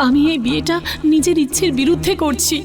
আমি এই বিয়েটা নিজের ইচ্ছের বিরুদ্ধে করছি।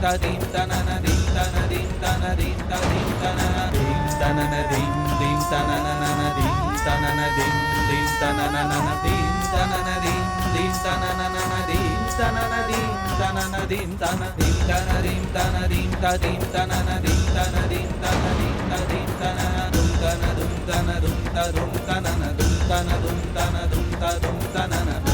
ta dim ta na na dim ta na dim ta na dim ta dim ta na na dim ta na na dim dim ta na na na na dim ta na na dim dim ta na na na na dim ta na na dim dim ta na na na na dim ta na na dim ta na na dim ta na dim ta na dim ta na dim ta dim ta na na dim ta na dim ta na dim ta dim ta na na dum ta na dum ta na dum ta dum ta na na dum ta na dum ta na dum ta dum ta na na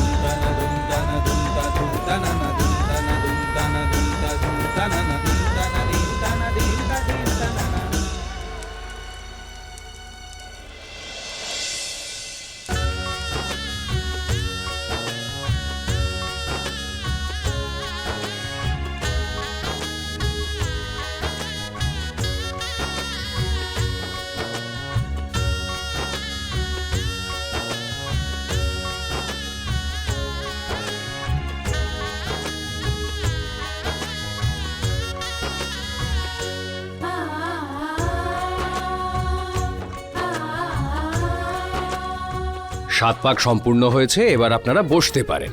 সাত পাক সম্পূর্ণ হয়েছে, এবার আপনারা বসতে পারেন।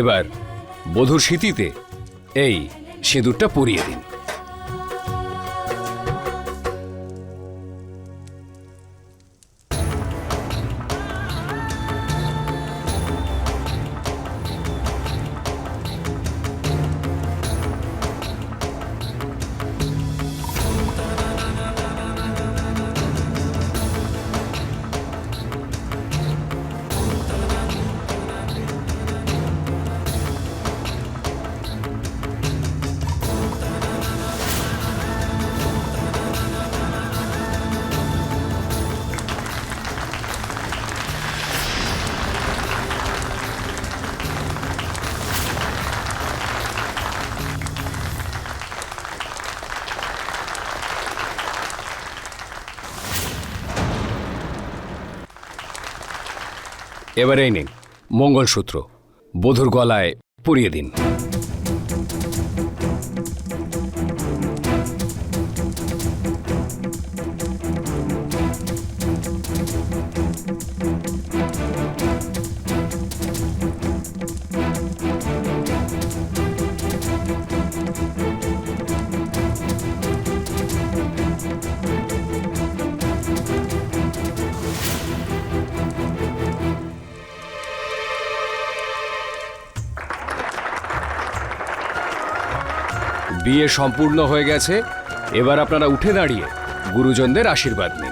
এবার বধুর স্মৃতিতে এই সিঁদুরটা পরিয়ে দিন। এবার এই নিন মঙ্গলসূত্র বধুর গলায় পরিয়ে দিন। বিয়ে সম্পূর্ণ হয়ে গেছে এবার আপনারা উঠে দাঁড়িয়ে গুরুজনদের আশীর্বাদ নিন।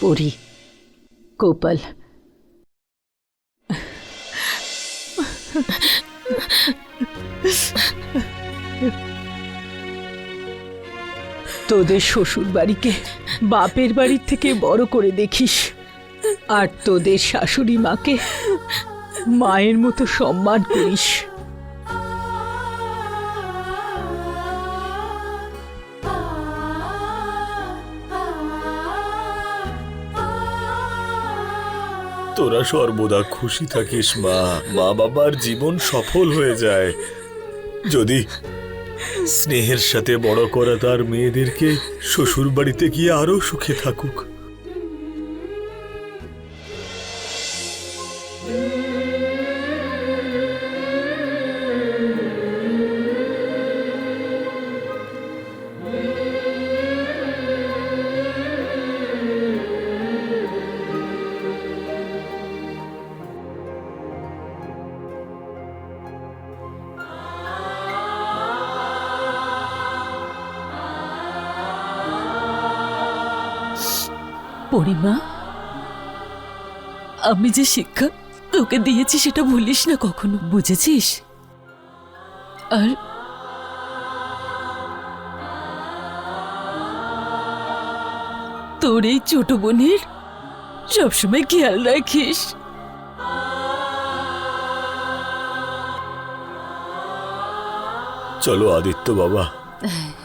পরি। গোপাল। তোদের শ্বশুর বাড়িকে বাপের বাড়ির থেকে বড় করে দেখিস। আর তোদের শাশুড়ি মাকে মায়ের মতো সম্মান করিস। তোরা সর্বদা খুশি থাকিস, মা। মা বাবার জীবন সফল হয়ে যায়। যদি স্নেহের সাথে বড় করা তার মেয়েদেরকে শ্বশুর বাড়িতে গিয়ে আরও সুখে থাকুক। মা আমি যে শিক্ষা তোকে দিয়েছি সেটা ভুলিস না কখনো বুঝেছিস? আর তোর এই ছোট বোনের সবসময় খেয়াল রাখিস। চলো আদিত্য বাবা।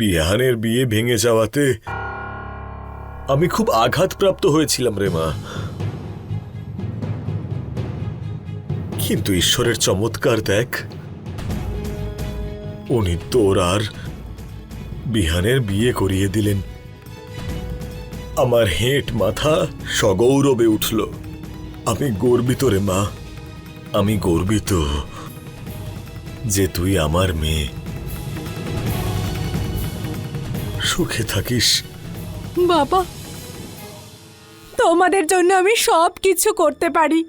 বিহানের বিয়ে ভেঙে যাওয়াতে আমি খুব আঘাতপ্রাপ্ত হয়েছিলাম রে মা। কিন্তু ঈশ্বরের চমৎকার দেখ, উনি তোর আর বিহানের বিয়ে করিয়ে দিলেন। আমার হেঁট মাথা সগৌরবে উঠল। আমি গর্বিত রে মা, আমি গর্বিত যে তুই আমার মেয়ে। সুখে থাকিস। বাবা তোমাদের জন্য আমি সব কিছু করতে পারি।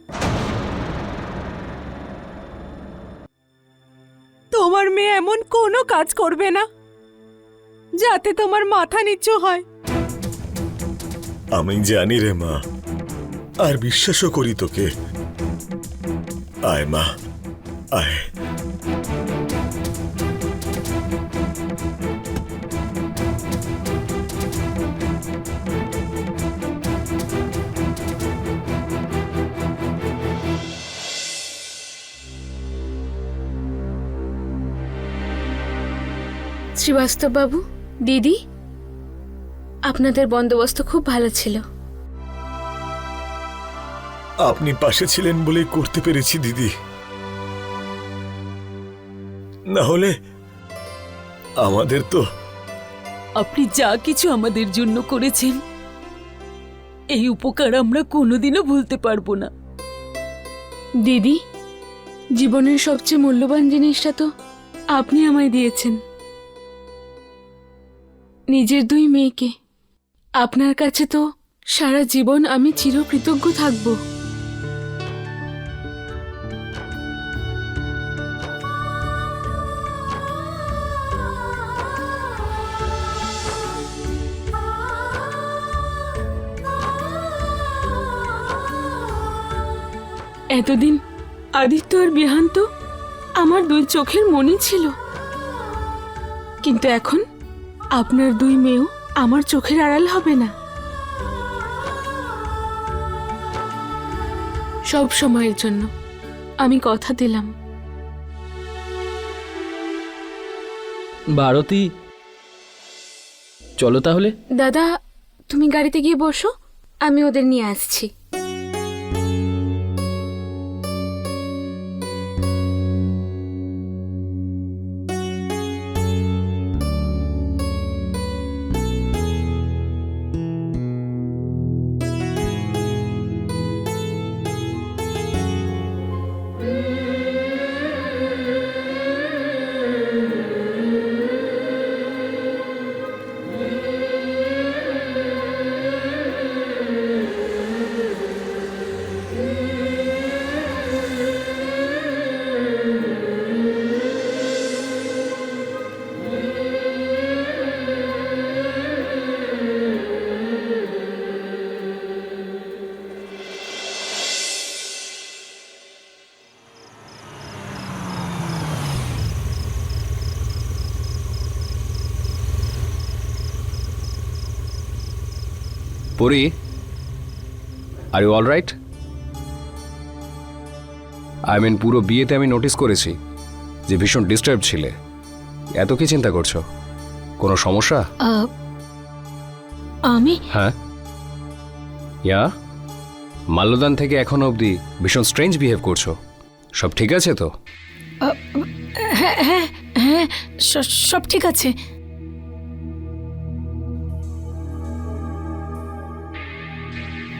তোমার মেয়ে এমন কোনো কাজ করবে না যাতে তোমার মাথা নিচু হয়। আমি জানি রে মা আর বিশ্বাসও করি তোকে। আয় মা আয়। শ্রীবাস্তব বাবু দিদি আপনাদের বন্দোবস্ত খুব ভালো ছিল। আপনি পাশে ছিলেন বলেই করতে পেরেছি দিদি। না হলে আমাদের তো আপনি যা কিছু আমাদের জন্য করেছেন এই উপকার আমরা কোনোদিনও ভুলতে পারব না। দিদি জীবনের সবচেয়ে মূল্যবান জিনিসটা তো আপনি আমায় দিয়েছেন। নিজের দুই মেয়েকে। আপনার কাছে তো সারা জীবন আমি চিরকৃতজ্ঞ থাকব। এতদিন আদিত্য আর বিহান্ত আমার দুই চোখের মনে ছিল। কিন্তু এখন আপনার দুই মেয়েও আমার চোখের আড়াল হবে না। সব সময়ের জন্য আমি কথা দিলাম। ভারতী চলো তাহলে। দাদা তুমি গাড়িতে গিয়ে বসো আমি ওদের নিয়ে আসছি। Pori? Are you all right I mean পুরো বিয়েতে আমি নোটিস করেছি যে ভীষণ ডিস্টার্ব ছিলে। এত কি চিন্তা করছ? কোনো সমস্যা? আমি? হ্যাঁ। ইয়া? মাল্যদান থেকে এখনও অবধি ভীষণ স্ট্রেঞ্জ বিহেভ করছ। সব ঠিক আছে তো? হ্যাঁ হ্যাঁ হ্যাঁ সব ঠিক আছে।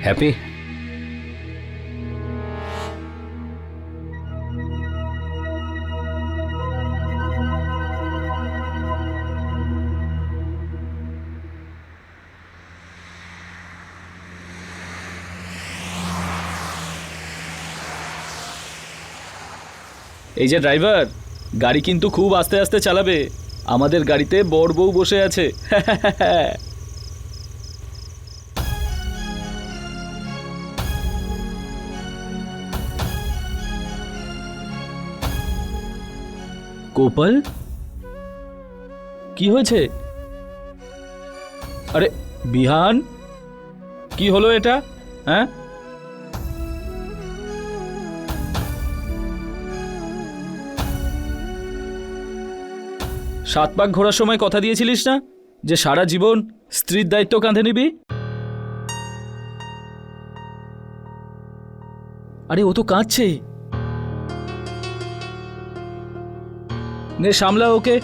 হ্যাপি এই যে ড্রাইভার, গাড়ি কিন্তু খুব আস্তে আস্তে চালাবে। আমাদের গাড়িতে বড় বউ বসে আছে। কোপাল কি হয়েছে? আরে, বিহান? কি হলো এটা? হ্যাঁ? সাত পাক ঘোরার সময় কথা দিয়েছিলিস না? যে সারা জীবন স্ত্রীর দায়িত্ব কাঁধে নিবি? আরে, ও তো কাঁদছে। নে সামলা ওকে।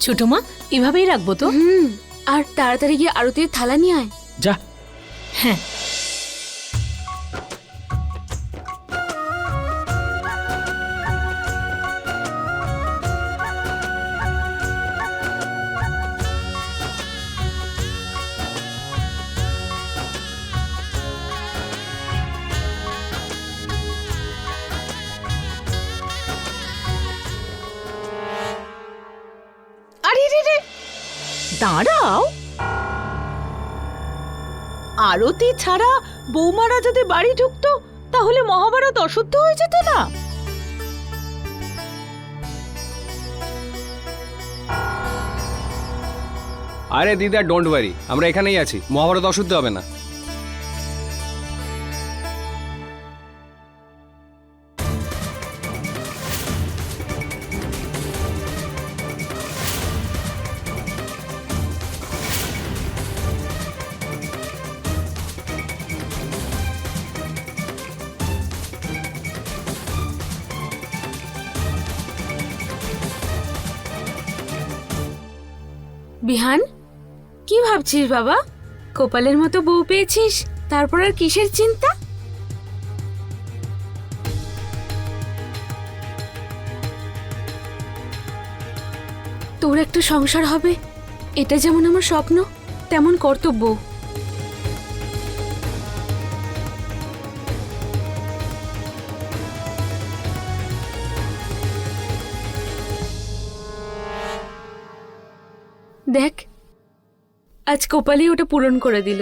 ছোট মা এভাবেই রাখব তো। হুম। আর তাড়াতাড়ি গিয়ে আরতির থালা নিয়ে আয়। যা। হ্যাঁ। দাঁড়াও। আরতি ছাড়া বৌমারা যদি বাড়ি ঢুকতো, তাহলে মহাভারত অশুদ্ধ হয়ে যেত না। আরে দিদা ডোন্ট ওয়ারি আমরা এখানেই আছি। মহাভারত অশুদ্ধ হবে না। বিহান, কি ভাবছিস বাবা? কপালের মতো বউ পেয়েছিস, তারপর আর কিসের চিন্তা? তোর একটা সংসার হবে, এটা যেমন আমার স্বপ্ন, তেমন কর্তব্য। দেখ আজ কোপালি ওটা পূরণ করে দিল।